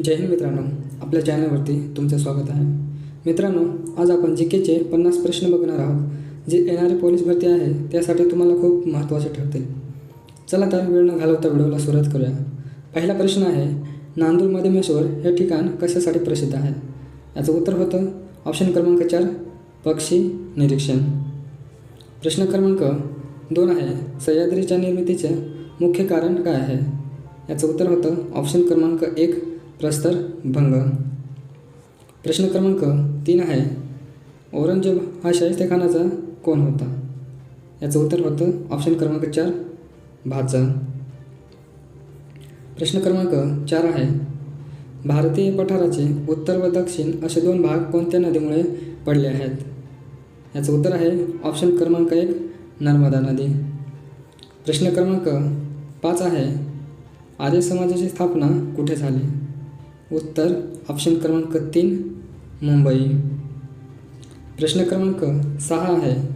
जय हिंद मित्रांनो. आपल्या चॅनलवरती तुमचं स्वागत आहे. मित्रांनो आज आपण जी केचे पन्नास प्रश्न बघणार आहोत. जे येणारी पोलीस भरती आहे त्यासाठी तुम्हाला खूप महत्त्वाचे ठरते. चला तर वेळ न घालवता व्हिडिओला सुरुवात करूया. पहिला प्रश्न आहे नांदूर मधमेश्वर हे ठिकाण कशासाठी प्रसिद्ध आहे? याचं उत्तर होतं ऑप्शन क्रमांक चार पक्षी निरीक्षण. प्रश्न क्रमांक दोन आहे सह्याद्रीच्या निर्मितीचे मुख्य कारण काय आहे? याचं उत्तर होतं ऑप्शन क्रमांक एक प्रस्तर भंग. प्रश्न क्रमांक तीन आहे औरंगजेब हा शाहिस्ते खानाचा कोण होता? याचं उत्तर होतं ऑप्शन क्रमांक चार भाचा प्रश्न क्रमांक चार आहे भारतीय पठाराचे उत्तर व दक्षिण असे दोन भाग कोणत्या नदीमुळे पडले आहेत? याचं उत्तर आहे ऑप्शन क्रमांक एक नर्मदा नदी. प्रश्न क्रमांक पाच आहे आर्य समाजाची स्थापना कुठे झाली? उत्तर ऑप्शन क्रमांक तीन मुंबई. प्रश्न क्रमांक सहा आहे.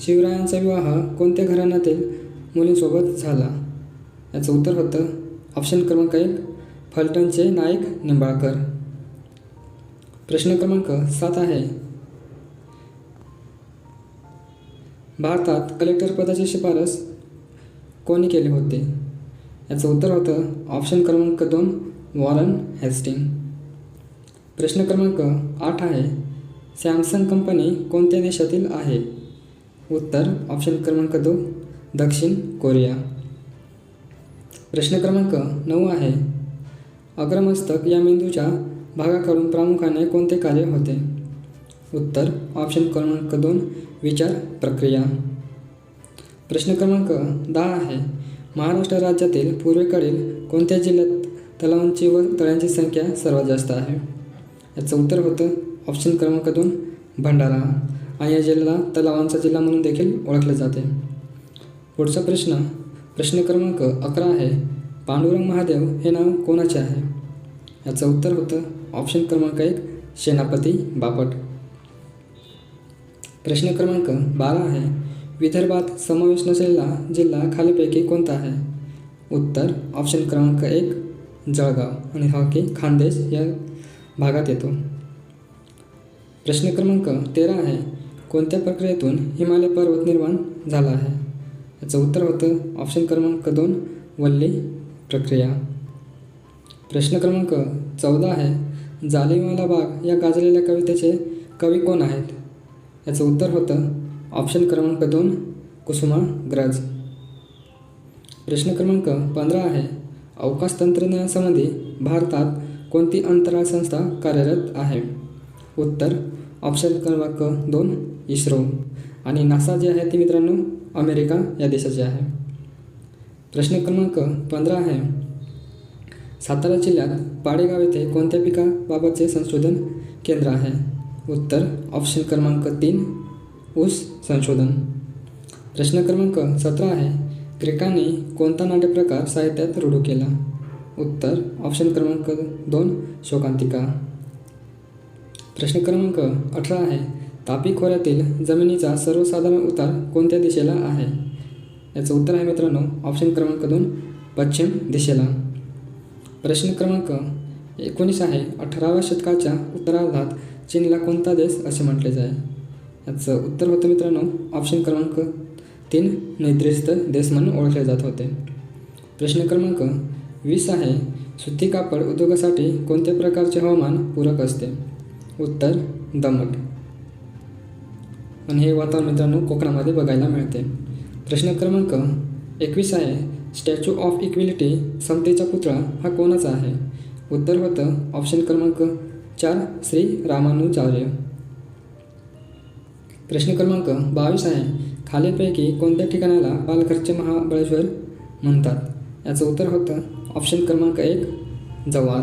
शिवरायांचा विवाह कोणत्या घराण्यातील मुलींसोबत झाला? याचं उत्तर होतं ऑप्शन क्रमांक एक फलटणचे नाईक निंबाळकर. प्रश्न क्रमांक सात आहे. भारतात कलेक्टर पदाची शिफारस कोणी केली होते? याचं उत्तर होतं ऑप्शन क्रमांक दोन वॉरन हेस्टिंग. प्रश्न क्रमांक आठ आहे सॅमसंग कंपनी कोणत्या देशातील आहे? उत्तर ऑप्शन क्रमांक दोन दक्षिण कोरिया. प्रश्न क्रमांक नऊ आहे अग्रमस्तक या मेंदूच्या भागाकडून प्रामुख्याने कोणते कार्य होते? उत्तर ऑप्शन क्रमांक दोन विचार प्रक्रिया. प्रश्न क्रमांक दहा आहे महाराष्ट्र राज्यातील पूर्वेकडील कोणत्या जिल्ह्यात तलावांची व तळ्यांची संख्या सर्वात जास्त आहे. याचं उत्तर होतं ऑप्शन क्रमांक दोन भंडारा. आणि या जिल्ह्याला तलावांचा जिल्हा म्हणून देखील ओळखले जाते. पुढचा प्रश्न प्रश्न क्रमांक अकरा आहे. पांडुरंग महादेव हे नाव कोणाचे आहे? याचं उत्तर होतं ऑप्शन क्रमांक एक सेनापती बापट. प्रश्न क्रमांक बारा आहे. विदर्भात समावेश नसलेला जिल्हा खालीपैकी कोणता आहे? उत्तर ऑप्शन क्रमांक एक जळगाव आणि हा की खानदेश या भागात येतो. प्रश्न क्रमांक तेरा आहे कोणत्या प्रक्रियेतून हिमालय पर्वत निर्माण झाला आहे? याचं उत्तर होतं ऑप्शन क्रमांक दोन वल्ली प्रक्रिया. प्रश्न क्रमांक चौदा आहे जालिमवाला बाग या गाजलेल्या कवितेचे कवी कोण आहेत? याचं उत्तर होतं ऑप्शन क्रमांक दोन कुसुमाग्रज. प्रश्न क्रमांक पंधरा आहे अवकाश तंत्रज्ञानासंबंधी भारतात कोणती अंतराळ संस्था कार्यरत आहे? उत्तर ऑप्शन क्रमांक दोन इस्रो. आणि नासा जे आहे ते मित्रांनो अमेरिका या देशाचे आहे. प्रश्न क्रमांक पंधरा आहे. सातारा जिल्ह्यात पाडेगाव येथे कोणत्या पिकाबाबतचे संशोधन केंद्र आहे? उत्तर ऑप्शन क्रमांक तीन ऊस संशोधन. प्रश्न क्रमांक सतरा आहे. ग्रेकांनी कोणता नाट्यप्रकार साहित्यात रूढ केला? उत्तर ऑप्शन क्रमांक दोन शोकांतिका. प्रश्न क्रमांक अठरा आहे तापी खोऱ्यातील जमिनीचा सर्वसाधारण उतार कोणत्या दिशेला आहे? याचं उत्तर आहे मित्रांनो ऑप्शन क्रमांक दोन पश्चिम दिशेला. प्रश्न क्रमांक एकोणीस आहे अठराव्या शतकाच्या उत्तरार्धात चीनला कोणता देश असे म्हटले जाय? याचं उत्तर होतं मित्रांनो ऑप्शन क्रमांक तीन नैद्रिस्त देश म्हणून ओळखले जात होते. प्रश्न क्रमांक वीस आहे सुती कापड उद्योगासाठी कोणत्या प्रकारचे हवामान पूरक असते? उत्तर दमट. आणि हे वातावरण मित्रांनो कोकणामध्ये बघायला मिळते. प्रश्न क्रमांक एकवीस आहे स्टॅच्यू ऑफ इक्विलिटी समतेचा पुतळा हा कोणाचा आहे? उत्तर होतं ऑप्शन क्रमांक चार श्री रामानुजार्य. प्रश्न क्रमांक बावीस आहे खालीलपैकी कोणत्या ठिकाणाला पालघरचे महाबळेश्वर म्हणतात? याचं उत्तर होतं ऑप्शन क्रमांक एक जव्हार.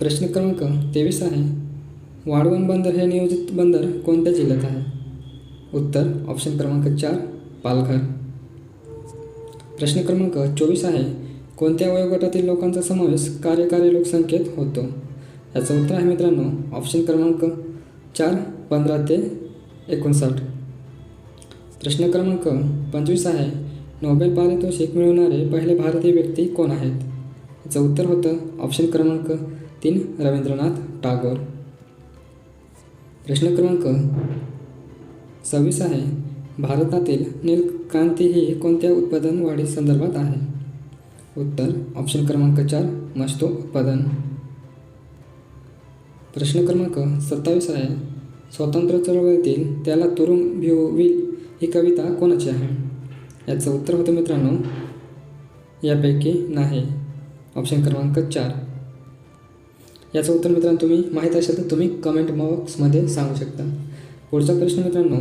प्रश्न क्रमांक तेवीस आहे. वाढवण बंदर हे नियोजित बंदर कोणत्या जिल्ह्यात आहे? उत्तर ऑप्शन क्रमांक चार पालघर. प्रश्न क्रमांक चोवीस आहे. कोणत्या वयोगटातील लोकांचा समावेश कार्यकारी लोकसंख्येत होतो? याचं उत्तर आहे मित्रांनो ऑप्शन क्रमांक चार पंधरा ते एकोणसाठ. प्रश्न क्रमांक पंचवीस आहे नोबेल पारितोषिक मिळवणारे पहिले भारतीय व्यक्ती कोण आहेत? याचं उत्तर होतं ऑप्शन क्रमांक तीन रवींद्रनाथ टागोर. प्रश्न क्रमांक सव्वीस आहे भारतातील नीलक्रांती ही कोणत्या उत्पादन वाढी संदर्भात आहे? उत्तर ऑप्शन क्रमांक चार मस्तो उत्पादन प्रश्न क्रमांक सत्तावीस आहे स्वातंत्र्य चळवळीतील त्याला तुरुंग भिवविल ही कविता कोणाची आहे? याचं उत्तर होतं मित्रांनो यापैकी नाही. ऑप्शन क्रमांक चार. याचं उत्तर मित्रांनो तुम्ही माहीत असेल तर तुम्ही कमेंट बॉक्समध्ये सांगू शकता. पुढचा प्रश्न मित्रांनो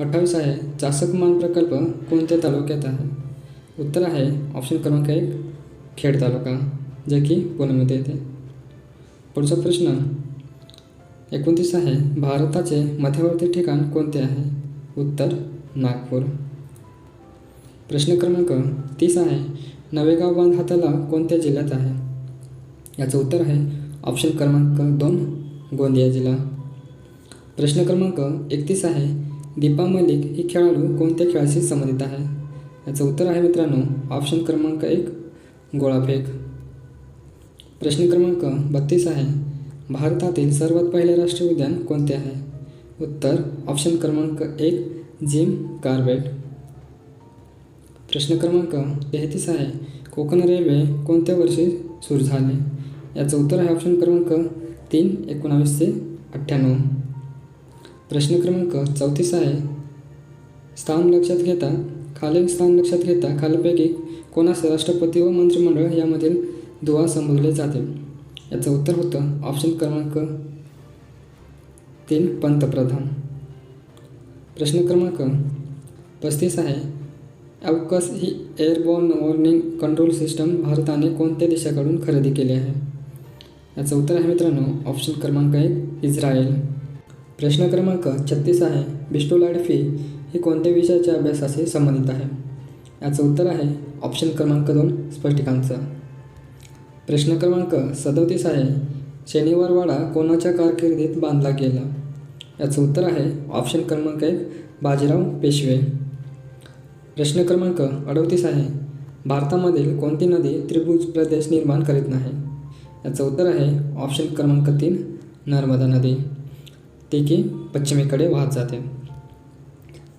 अठ्ठावीस आहे चासकमान प्रकल्प कोणत्या तालुक्यात आहे? उत्तर आहे ऑप्शन क्रमांक एक खेड तालुका जे की पुण्यामध्ये येते. पुढचा प्रश्न एकोणतीस आहे भारताचे मध्यवर्ती ठिकाण कोणते आहे? उत्तर नागपूर. प्रश्न क्रमांक तीस आहे. नवेगाव बांध हा तलाव कोणत्या जिल्ह्यात आहे? याचं उत्तर आहे ऑप्शन क्रमांक दोन गोंदिया जिल्हा. प्रश्न क्रमांक एकतीस आहे. दीपा मलिक ही खेळाडू कोणत्या खेळाशी संबंधित आहे? याचं उत्तर आहे मित्रांनो ऑप्शन क्रमांक एक गोळाफेक. प्रश्न क्रमांक बत्तीस आहे. भारतातील सर्वात पहिले राष्ट्रीय उद्यान कोणते आहे? उत्तर ऑप्शन क्रमांक एक जिम कार्बेट. प्रश्न क्रमांक तेहतीस आहे कोकण रेल्वे कोणत्या वर्षी सुरू झाले? याचं उत्तर आहे ऑप्शन क्रमांक तीन एकोणावीसशे अठ्ठ्याण्णव. प्रश्न क्रमांक चौतीस आहे स्थान लक्षात घेता खालील स्थान लक्षात घेता खालीलपैकी कोणास राष्ट्रपती व मंत्रिमंडळ यामधील दुवा संबोधले जाते याचं उत्तर होतं ऑप्शन क्रमांक तीन पंतप्रधान. प्रश्न क्रमांक पस्तीस आहे. अवकस ही एअरबॉर्न वॉर्निंग कंट्रोल सिस्टम भारताने कोणत्या देशाकडून खरेदी केली आहे? याचं उत्तर आहे मित्रांनो ऑप्शन क्रमांक एक इस्रायल. प्रश्न क्रमांक छत्तीस आहे. बिस्टोलाडफी ही कोणत्या विषयाच्या अभ्यासाशी संबंधित आहे? याचं उत्तर आहे ऑप्शन क्रमांक दोन स्पष्टिकांचा. प्रश्न क्रमांक सदोतीस आहे. शनिवारवाडा कोणाच्या कारकिर्दीत बांधला गेला? याचं उत्तर आहे ऑप्शन क्रमांक एक बाजीराव पेशवे. प्रश्न क्रमांक अडतीस आहे भारतामधील कोणती नदी त्रिभुज प्रदेश निर्माण करीत नाही? याचं उत्तर आहे ऑप्शन क्रमांक तीन नर्मदा नदी. ती की पश्चिमेकडे वाहत जाते.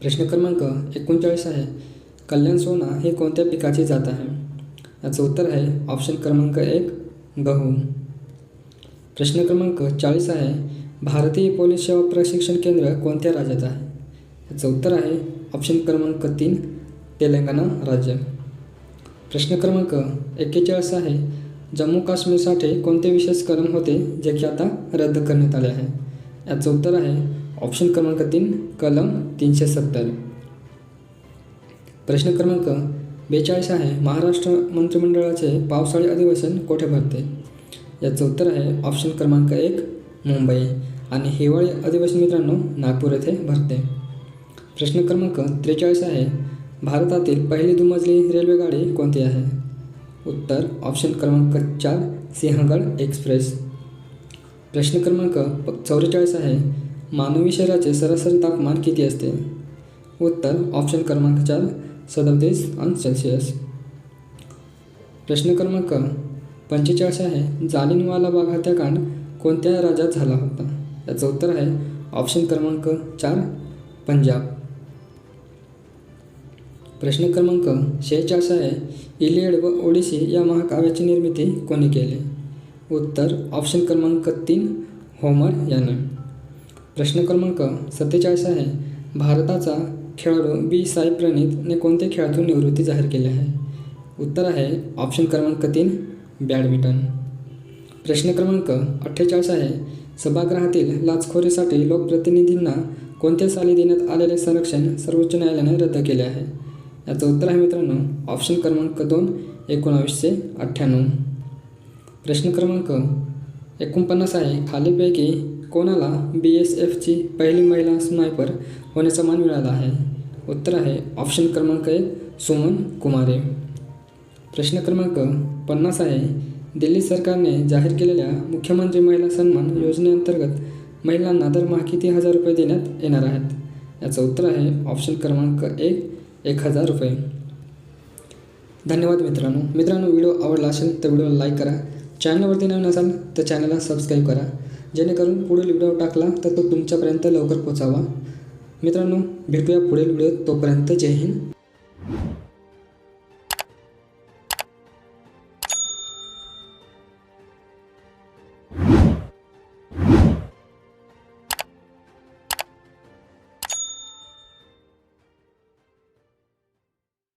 प्रश्न क्रमांक एकोणचाळीस आहे कल्याण सोना हे कोणत्या पिकाची जात आहे? याचं उत्तर आहे ऑप्शन क्रमांक एक गहू. प्रश्न क्रमांक चाळीस आहे भारतीय पोलीस सेवा प्रशिक्षण केंद्र कोणत्या राज्यात आहे? याचं उत्तर आहे ऑप्शन क्रमांक तीन तेलंगणा राज्य. प्रश्न क्रमांक एक्केचाळीस आहे जम्मू काश्मीरसाठी कोणते विशेष कलम होते जे की आता रद्द करण्यात आले आहे? याचं उत्तर आहे ऑप्शन क्रमांक तीन कलम तीनशे सत्तर. प्रश्न क्रमांक बेचाळीस आहे महाराष्ट्र मंत्रिमंडळाचे पावसाळी अधिवेशन कोठे भरते? याचं उत्तर आहे ऑप्शन क्रमांक एक मुंबई. आणि हिवाळी अधिवेशन मित्रांनो नागपूर येथे भरते. प्रश्न क्रमांक त्रेचाळीस आहे भारतातील पहिली दुमजली रेल्वेगाडी कोणती आहे? उत्तर ऑप्शन क्रमांक चार सिंहगड एक्सप्रेस. प्रश्न क्रमांक चौवेचाळीस आहे मानवी शरीराचे सरासरी तापमान किती असते? उत्तर ऑप्शन क्रमांक चार सदतीस अंश सेल्सिअस प्रश्न क्रमांक पंचेचाळीस आहे. जालिनवाला बाग हत्याकांड कोणत्या राज्यात झाला होता? याचं उत्तर आहे ऑप्शन क्रमांक चार पंजाब. प्रश्न क्रमांक शेहेचाळीस आहे इलियड व ओडिसी या महाकाव्याची निर्मिती कोणी केली? उत्तर ऑप्शन क्रमांक तीन होमर याने. प्रश्न क्रमांक सत्तेचाळीस आहे भारताचा खेळाडू बी. साई प्रणीतने कोणत्या खेळातून निवृत्ती जाहीर केली आहे? उत्तर आहे ऑप्शन क्रमांक तीन बॅडमिंटन. प्रश्न क्रमांक अठ्ठेचाळीस आहे. सभागृहातील लाचखोरीसाठी लोकप्रतिनिधींना कोणत्या साली देण्यात आलेले संरक्षण सर्वोच्च न्यायालयाने रद्द केले आहे? याचं उत्तर आहे मित्रांनो ऑप्शन क्रमांक दोन एकोणावीसशे अठ्ठ्याण्णव. प्रश्न क्रमांक एकोणपन्नास आहे. खालीपैकी कोणाला बी एस एफची पहिली महिला स्नायपर होण्याचा मान मिळाला आहे? उत्तर आहे ऑप्शन क्रमांक एक सुमन कुमारे. प्रश्न क्रमांक पन्नास आहे. दिल्ली सरकारने जाहीर केलेल्या मुख्यमंत्री महिला सन्मान योजनेअंतर्गत महिलांना दरमहा किती हजार रुपये देण्यात येणार आहेत? याचं उत्तर आहे ऑप्शन क्रमांक एक एक हजार रुपये. धन्यवाद मित्रांनो. मित्रांनो व्हिडिओ आवडला असेल तर व्हिडिओला लाईक करा. चॅनलवरती नवीन असाल तर चॅनलला सबस्क्राईब करा. जेणेकरून पुढील व्हिडिओ टाकला तर तो तुमच्यापर्यंत लवकर पोचावा मित्रांनो भेटूया पुढील व्हिडिओ तोपर्यंत जय हिंद.